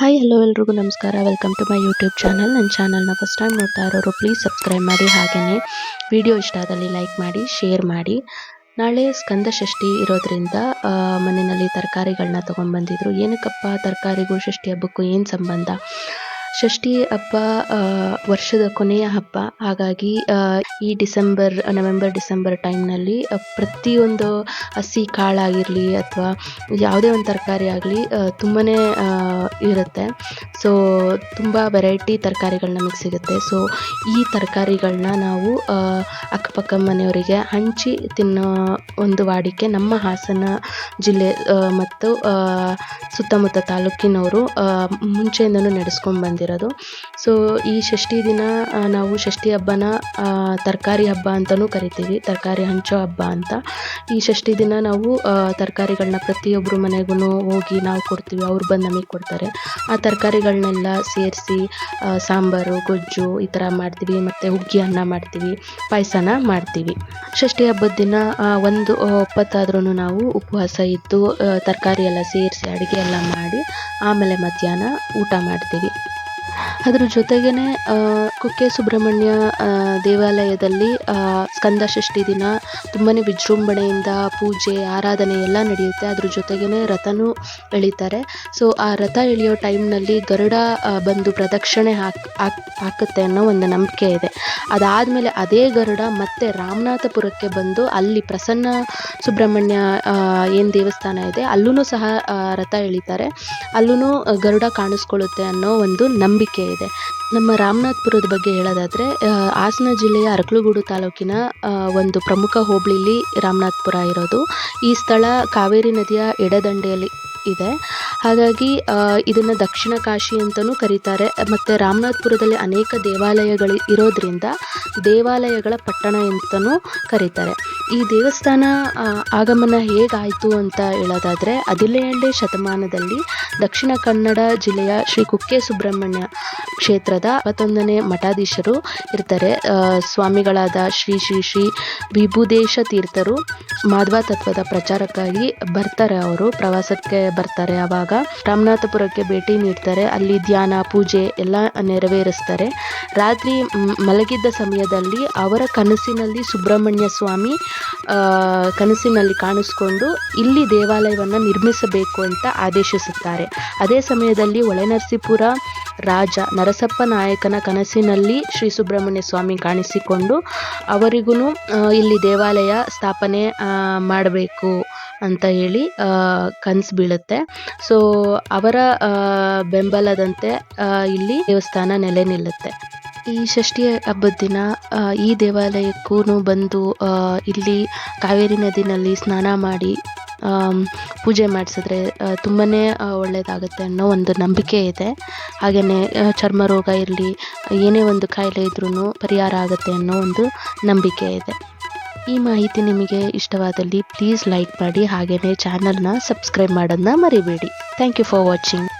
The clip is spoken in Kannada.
ಹಾಯ್ ಹಲೋ ಎಲ್ರಿಗೂ ನಮಸ್ಕಾರ. Welcome to my YouTube channel ನನ್ನ ಚಾನಲ್ನ ಫಸ್ಟ್ ಟೈಮ್ ನೋಡ್ತಾ ಇರೋರು ಪ್ಲೀಸ್ ಸಬ್ಸ್ಕ್ರೈಬ್ ಮಾಡಿ. ಹಾಗೆಯೇ ವಿಡಿಯೋ ಇಷ್ಟ ಆದಲ್ಲಿ ಲೈಕ್ ಮಾಡಿ ಶೇರ್ ಮಾಡಿ. ನಾಳೆ ಸ್ಕಂದ ಷಷ್ಠಿ ಇರೋದ್ರಿಂದ ಮನೆಯಲ್ಲಿ ತರಕಾರಿಗಳನ್ನ ತೊಗೊಂಡ್ಬಂದಿದ್ರು. ಏನಕ್ಕಪ್ಪ ತರಕಾರಿಗೂ ಷಷ್ಠಿ ಹಬ್ಬಕ್ಕೂ ಏನು ಸಂಬಂಧ? ಷಷ್ಠಿ ಹಬ್ಬ ವರ್ಷದ ಕೊನೆಯ ಹಬ್ಬ. ಹಾಗಾಗಿ ಈ ಡಿಸೆಂಬರ್, ನವೆಂಬರ್, ಡಿಸೆಂಬರ್ ಟೈಮ್ನಲ್ಲಿ ಪ್ರತಿಯೊಂದು ಹಸಿ ಕಾಳಾಗಿರಲಿ ಅಥವಾ ಯಾವುದೇ ಒಂದು ತರಕಾರಿ ಆಗಲಿ ತುಂಬಾ ಇರುತ್ತೆ. ಸೊ ತುಂಬ ವೆರೈಟಿ ತರಕಾರಿಗಳು ನಮಗೆ ಸಿಗುತ್ತೆ. ಸೊ ಈ ತರಕಾರಿಗಳನ್ನ ನಾವು ಅಕ್ಕಪಕ್ಕ ಮನೆಯವರಿಗೆ ಹಂಚಿ ತಿನ್ನೋ ಒಂದು ವಾಡಿಕೆ ನಮ್ಮ ಹಾಸನ ಜಿಲ್ಲೆ ಮತ್ತು ಸುತ್ತಮುತ್ತ ತಾಲೂಕಿನವರು ಮುಂಚೆಯಿಂದಲೂ ನಡೆಸ್ಕೊಂಡು ಬಂದಿರೋದು ಸೊ ಈ ಷಷ್ಠಿ ದಿನ ನಾವು ಷಷ್ಠಿ ಹಬ್ಬನ ತರಕಾರಿ ಹಬ್ಬ ಅಂತಲೂ ಕರಿತೀವಿ. ತರಕಾರಿ ಹಂಚೋ ಹಬ್ಬ ಅಂತ. ಈ ಷಷ್ಠಿ ದಿನ ನಾವು ತರಕಾರಿಗಳನ್ನ ಪ್ರತಿಯೊಬ್ಬರು ಮನೆಗೂ ಹೋಗಿ ನಾವು ಕೊಡ್ತೀವಿ. ಅವ್ರು ಬಂದು ನಮಗೆ ಕೊಡ್ತಾರೆ. ಆ ತರಕಾರಿಗಳನ್ನೆಲ್ಲ ಸೇರಿಸಿ ಸಾಂಬಾರು, ಗೊಜ್ಜು ಈ ಥರ ಮಾಡ್ತೀವಿ. ಮತ್ತು ಹುಗ್ಗಿ ಅನ್ನ ಮಾಡ್ತೀವಿ. ಪಾಯಸನ ಮಾಡ್ತೀವಿ. ಷಷ್ಠಿ ಹಬ್ಬದ ದಿನ ಒಂದು ಒಪ್ಪತ್ತಾದ್ರೂ ನಾವು ಉಪವಾಸ ಇದ್ದು ತರಕಾರಿ ಎಲ್ಲ ಸೇರಿಸಿ, ಅಡುಗೆ ಎಲ್ಲ ಮಾಡಿ, ಆಮೇಲೆ ಮಧ್ಯಾಹ್ನ ಊಟ ಮಾಡ್ತೀವಿ. ಅದ್ರ ಜೊತೆಗೇನೆ ಕುಕ್ಕೆ ಸುಬ್ರಹ್ಮಣ್ಯ ದೇವಾಲಯದಲ್ಲಿ ಸ್ಕಂದ ಷಷ್ಠಿ ದಿನ ತುಂಬಾ ವಿಜೃಂಭಣೆಯಿಂದ ಪೂಜೆ, ಆರಾಧನೆ ಎಲ್ಲ ನಡೆಯುತ್ತೆ. ಅದ್ರ ಜೊತೆಗೇನೆ ರಥನೂ ಎಳಿತಾರೆ. ಸೊ ಆ ರಥ ಎಳೆಯೋ ಟೈಮ್ನಲ್ಲಿ ಗರುಡ ಬಂದು ಪ್ರದಕ್ಷಿಣೆ ಹಾಕ್ ಹಾಕುತ್ತೆ ಅನ್ನೋ ಒಂದು ನಂಬಿಕೆ ಇದೆ. ಅದಾದಮೇಲೆ ಅದೇ ಗರುಡ ಮತ್ತೆ ರಾಮನಾಥಪುರಕ್ಕೆ ಬಂದು ಅಲ್ಲಿ ಪ್ರಸನ್ನ ಸುಬ್ರಹ್ಮಣ್ಯ ಏನು ದೇವಸ್ಥಾನ ಇದೆ ಅಲ್ಲೂ ಸಹ ರಥ ಎಳಿತಾರೆ. ಅಲ್ಲೂ ಗರುಡ ಕಾಣಿಸ್ಕೊಳ್ಳುತ್ತೆ ಅನ್ನೋ ಒಂದು ನಂಬಿಕೆ ಇದೆ. ನಮ್ಮ ರಾಮನಾಥ್ಪುರದ ಬಗ್ಗೆ ಹೇಳೋದಾದರೆ ಹಾಸನ ಜಿಲ್ಲೆಯ ಅರಕಲಗೂಡು ತಾಲೂಕಿನ ಒಂದು ಪ್ರಮುಖ ಹೋಬಳಿಲಿ ರಾಮನಾಥ್ಪುರ ಇರೋದು. ಈ ಸ್ಥಳ ಕಾವೇರಿ ನದಿಯ ಎಡದಂಡೆಯಲ್ಲಿ ಇದೆ. ಹಾಗಾಗಿ ಇದನ್ನ ದಕ್ಷಿಣ ಕಾಶಿ ಅಂತಲೂ ಕರೀತಾರೆ. ಮತ್ತು ರಾಮನಾಥ್ಪುರದಲ್ಲಿ ಅನೇಕ ದೇವಾಲಯಗಳು ಇರೋದ್ರಿಂದ ದೇವಾಲಯಗಳ ಪಟ್ಟಣ ಅಂತಲೂ ಕರೀತಾರೆ. ಈ ದೇವಸ್ಥಾನ ಆಗಮನ ಹೇಗಾಯಿತು ಅಂತ ಹೇಳೋದಾದರೆ ಹದಿನೇಳನೇ ಶತಮಾನದಲ್ಲಿ ದಕ್ಷಿಣ ಕನ್ನಡ ಜಿಲ್ಲೆಯ ಶ್ರೀ ಕುಕ್ಕೆ ಸುಬ್ರಹ್ಮಣ್ಯ ಕ್ಷೇತ್ರದ ಇಪ್ಪತ್ತೊಂದನೇ ಮಠಾಧೀಶರು ಇರ್ತಾರೆ. ಸ್ವಾಮಿಗಳಾದ ಶ್ರೀ ಶ್ರೀ ಶ್ರೀ ವಿಭುದೇಶ ತೀರ್ಥರು ಮಾಧ್ವ ತತ್ವದ ಪ್ರಚಾರಕ್ಕಾಗಿ ಬರ್ತಾರೆ ಅವರು, ಪ್ರವಾಸಕ್ಕೆ ಬರ್ತಾರೆ. ಆವಾಗ ರಾಮನಾಥಪುರಕ್ಕೆ ಭೇಟಿ ನೀಡ್ತಾರೆ. ಅಲ್ಲಿ ಧ್ಯಾನ, ಪೂಜೆ ಎಲ್ಲ ನೆರವೇರಿಸ್ತಾರೆ. ರಾತ್ರಿ ಮಲಗಿದ್ದ ಸಮಯದಲ್ಲಿ ಅವರ ಕನಸಿನಲ್ಲಿ ಸುಬ್ರಹ್ಮಣ್ಯ ಸ್ವಾಮಿ ಕನಸಿನಲ್ಲಿ ಕಾಣಿಸ್ಕೊಂಡು ಇಲ್ಲಿ ದೇವಾಲಯವನ್ನು ನಿರ್ಮಿಸಬೇಕು ಅಂತ ಆದೇಶಿಸುತ್ತಾರೆ. ಅದೇ ಸಮಯದಲ್ಲಿ ಹೊಳೆನರಸೀಪುರ ರಾಜ ನರಸಪ್ಪ ನಾಯಕನ ಕನಸಿನಲ್ಲಿ ಶ್ರೀ ಸುಬ್ರಹ್ಮಣ್ಯ ಸ್ವಾಮಿ ಕಾಣಿಸಿಕೊಂಡು ಅವರಿಗೂ ಇಲ್ಲಿ ದೇವಾಲಯ ಸ್ಥಾಪನೆ ಮಾಡಬೇಕು ಅಂತ ಹೇಳಿ ಕನಸು ಬೀಳುತ್ತೆ. ಸೊ ಅವರ ಬೆಂಬಲದಂತೆ ಇಲ್ಲಿ ದೇವಸ್ಥಾನ ನೆಲೆ ನಿಲ್ಲುತ್ತೆ. ಈ ಷಷ್ಠಿ ಹಬ್ಬದ ದಿನ ಈ ದೇವಾಲಯಕ್ಕೂ ಬಂದು ಇಲ್ಲಿ ಕಾವೇರಿ ನದಿನಲ್ಲಿ ಸ್ನಾನ ಮಾಡಿ ಪೂಜೆ ಮಾಡಿಸಿದ್ರೆ ತುಂಬಾ ಒಳ್ಳೆಯದಾಗುತ್ತೆ ಅನ್ನೋ ಒಂದು ನಂಬಿಕೆ ಇದೆ. ಹಾಗೆಯೇ ಚರ್ಮ ರೋಗ ಇರಲಿ, ಏನೇ ಒಂದು ಕಾಯಿಲೆ ಇದ್ರೂ ಪರಿಹಾರ ಆಗುತ್ತೆ ಅನ್ನೋ ಒಂದು ನಂಬಿಕೆ ಇದೆ. ಈ ಮಾಹಿತಿ ನಿಮಗೆ ಇಷ್ಟವಾದಲ್ಲಿ ಪ್ಲೀಸ್ ಲೈಕ್ ಮಾಡಿ ಹಾಗೆಯೇ ಚಾನಲ್ನ ಸಬ್ಸ್ಕ್ರೈಬ್ ಮಾಡೋದನ್ನ ಮರಿಬೇಡಿ. Thank you for watching.